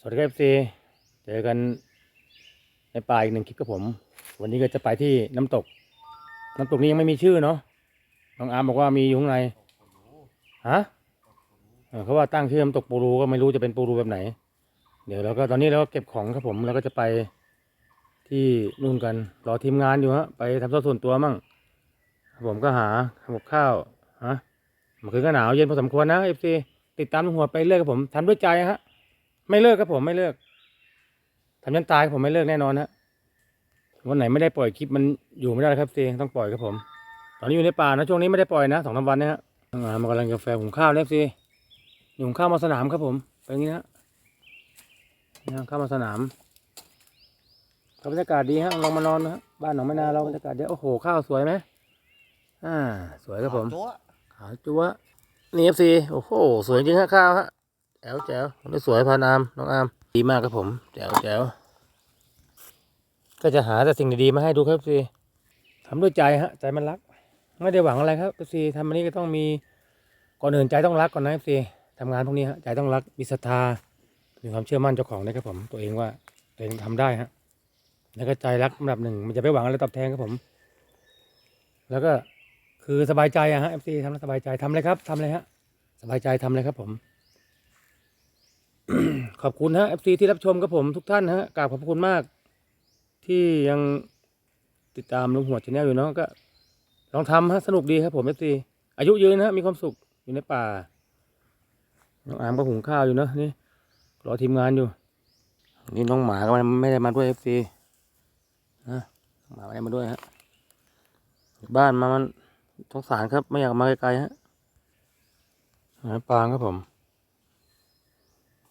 สวัสดีครับซีเจอกันในป่าอีกหนึ่งคลิปกับผม วันนี้ก็จะไปที่น้ำตก น้ำตกนี้ยังไม่มีชื่อเนาะน้องอาร์มบอกว่ามีอยู่ข้างในฮะเขาว่าตั้งชื่อน้ำตกปูรูก็ไม่รู้จะเป็นปูรูแบบไหน เดี๋ยวเราก็ตอนนี้เราก็เก็บของครับผมแล้วก็จะไปที่นู่นกันรอทีมงานอยู่ฮะไปทำส่วนตัวมั่งผมก็หาทำกับข้าวฮะเมื่อคืนก็หนาวเย็นพอสมควรนะเอฟซีติดตามหัวไปเรื่อยครับผมทำด้วยใจฮะ ไม่เลิกครับผมไม่เลิกทำยันตายผมไม่เลิกแน่นอนฮะวันไหนไม่ได้ปล่อยคลิปมันอยู่ไม่ได้ครับซีต้องปล่อยครับผม ตอนนี้อยู่ในป่านะช่วงนี้ไม่ได้ปล่อยนะสองสามวันนี่ยฮะอ่ามากำลังกาแฟหุงข้าวเล็บซีหุงข้าวมาสนามครับผมเป็นอย่างนี้นะฮะนี่ข้าวมาสนามบรรยากาศดีฮะลองมานอนนะฮะบ้านหนองไม่นาเราบรรยากาศเดียวโอ้โหข้าวสวยไหมอ่า สวยครับผมขาวจั๊วะนี่เอฟซีโอ้โหสวยจริงฮะข้าวฮะ แจ๋วแจ๋วนนี้สวยพานามน้องอามดีมากครับผมแจ๋วแจ๋วก็จะหาแต่สิ่งดีๆมาให้ดูครับซีทำด้วยใจฮะ ใจมันรัก ไม่ได้หวังอะไรครับซีทำอันนี้ก็ต้องมีก่อนอื่นใจต้องรักก่อนนะซีทำงานพวกนี้ฮะใจต้องรักมีศรัทธามีความเชื่อมั่นเจ้าของนะครับผม ตัวเองว่าตัวเองทำได้ฮะแล้วก็ใจรักอันดับหนึ่งมันจะไปหวังอะไรตอบแทนครับผม แล้วก็คือสบายใจอะฮะเอฟซีทำแล้วสบายใจทำเลยครับทำเลยฮะ สบายใจทำเลยครับผม ขอบคุณฮะเอฟซีที่รับชมครับผมทุกท่านฮะกราบขอบคุณมาก ที่ยังติดตามลุงหัวชาแนลอยู่เนาะก็ ลองทำฮะสนุกดีครับผมเอฟซีอายุยืนนะมีความสุขอยู่ในป่าน้องอามก็หุงข้าวอยู่เนาะนี่รอทีมงานอยู่ นี่น้องหมาก็ไม่ได้มาด้วยเอฟซีนะหมาไม่ได้มาด้วยฮะบ้านมามันสงสารครับไม่อยากมาไกลๆฮะหาปลาครับผม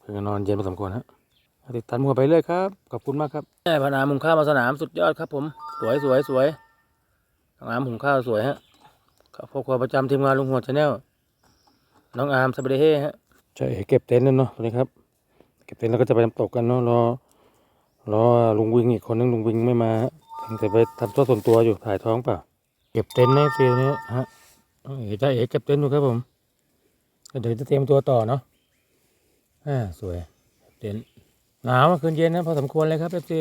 เพื่อนอนเย็นพอสมควรฮะติดตามมัวไปเรื่อยครับ ขอบคุณมากครับแม่พนามุงข้าวมาสนามสุดยอดครับผม สวยสวยสวยน้องอาร์มหุงข้าวสวยฮะครอบครัวประจำทีมงานลุงหัวชาแนลน้องอาร์มสบายดีเฮ่ฮะใช่เก็บเต็นท์นั่นเนาะตอนนี้ครับ เก็บเต็นท์แล้วก็จะไปน้ำตกกันเนาะรอรอลุงวิงอีกคนนึงลุงวิงไม่มาฮะเพิ่งจะไปทำตัวส่วนตัวอยู่ถ่ายท้องเปล่า เก็บเต็นท์ในฟิลนี้ฮะเอ๋จ้าเอ๋เก็บเต็นท์ดูครับผมเดี๋ยวจะเตรียมตัวต่อเนาะ อ่าสวยเต็นท์หนาวเมื่อคืนเย็นนะพอสมควรเลยครับเอฟซี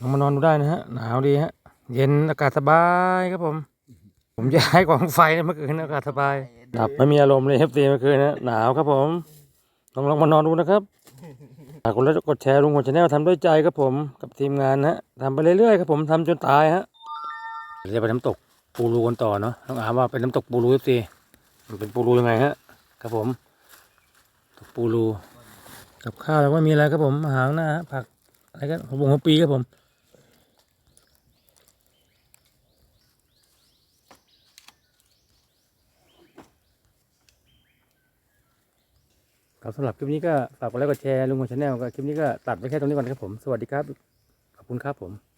ลองมานอนดูได้นะฮะหนาวดีฮะ เย็นอากาศสบายครับผม ผมย้ายกองไฟนะเมื่อคืนอากาศสบายดับไม่มีอารมณ์เลยเอฟซีเมื่อคืนนะหนาวครับผมลองลองมานอนดูนะครับฝากกดไลค์กดแชร์ลุงหัวชาแนลทำด้วยใจครับผมกับทีมงานนะฮะทำไปเรื่อยๆครับผมทำจนตายฮะเดี๋ยวจะไปน้ำตกปูรูกันต่อเนาะต้องถามว่าเป็นน้ำตกปูรูเอฟซีมันเป็นปูรูยังไงฮะครับผมตก ปูรูกับข้าวแล้วก็มีอะไรครับผมอาหารหน้าฮะผักอะไรกันหัวบงหัวปีครับผมครับสำหรับคลิปนี้ก็ฝากกดไลค์กดแชร์ลุงคนชาแนลก็คลิปนี้ก็ตัดไปแค่ตรงนี้ก่อนครับผม สวัสดีครับ ขอบคุณครับผม